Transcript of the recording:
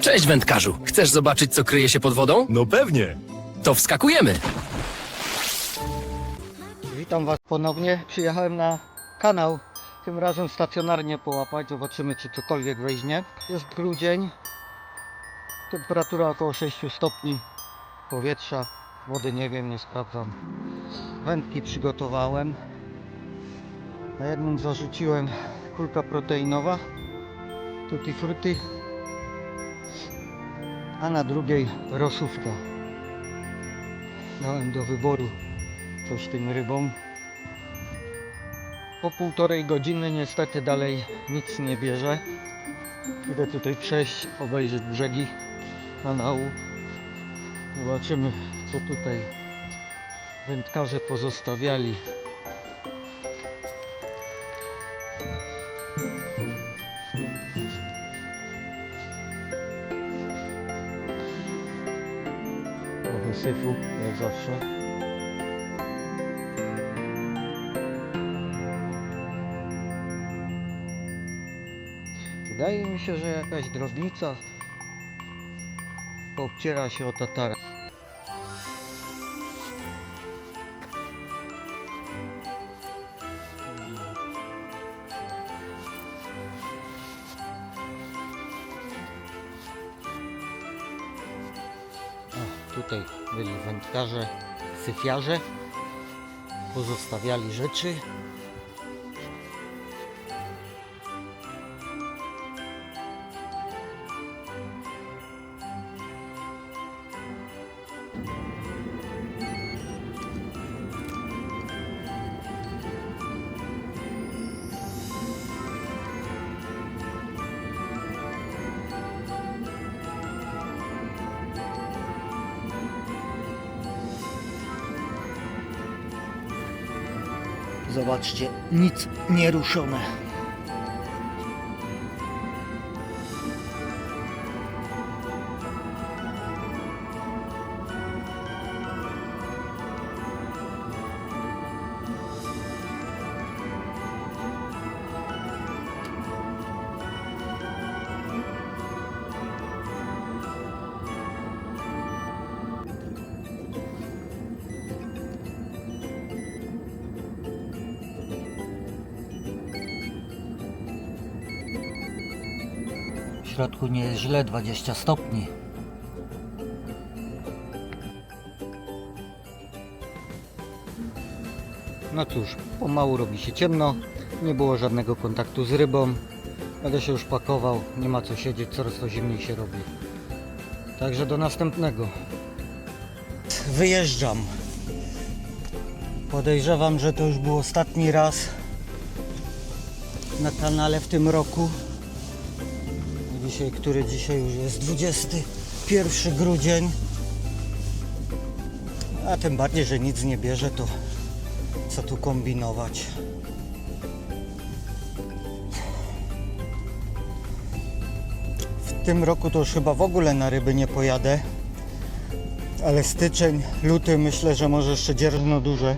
Cześć wędkarzu. Chcesz zobaczyć, co kryje się pod wodą? No pewnie. To wskakujemy. Witam Was ponownie. Przyjechałem na kanał. Tym razem stacjonarnie połapać. Zobaczymy, czy cokolwiek weźmie. Jest grudzień. Temperatura około 6 stopni powietrza. Wody nie wiem, nie sprawdzam. Wędki przygotowałem. Na jednym zarzuciłem kulka proteinowa. Tutti frutti. A na drugiej rosówka. Dałem do wyboru coś tym rybom. Po półtorej godziny niestety dalej nic nie bierze. Idę tutaj przejść, obejrzeć brzegi kanału. Zobaczymy co tutaj wędkarze pozostawiali. Syfu, jak zawsze. Wydaje mi się, że jakaś drobnica obciera się o tatara. Tutaj byli wędkarze, syfiarze. Pozostawiali rzeczy. Zobaczcie, nic nie środku nie jest źle, 20 stopni. No cóż, pomału robi się ciemno, nie było żadnego kontaktu z rybą. Będę się już pakował, nie ma co siedzieć, coraz to zimniej się robi. Także do następnego. Wyjeżdżam. Podejrzewam, że to już był ostatni raz na kanale w tym roku. Dzisiaj, który dzisiaj już jest 21 grudzień. A tym bardziej, że nic nie bierze, to co tu kombinować. W tym roku to już chyba w ogóle na ryby nie pojadę. Ale styczeń, luty myślę, że może jeszcze dzierżno duże.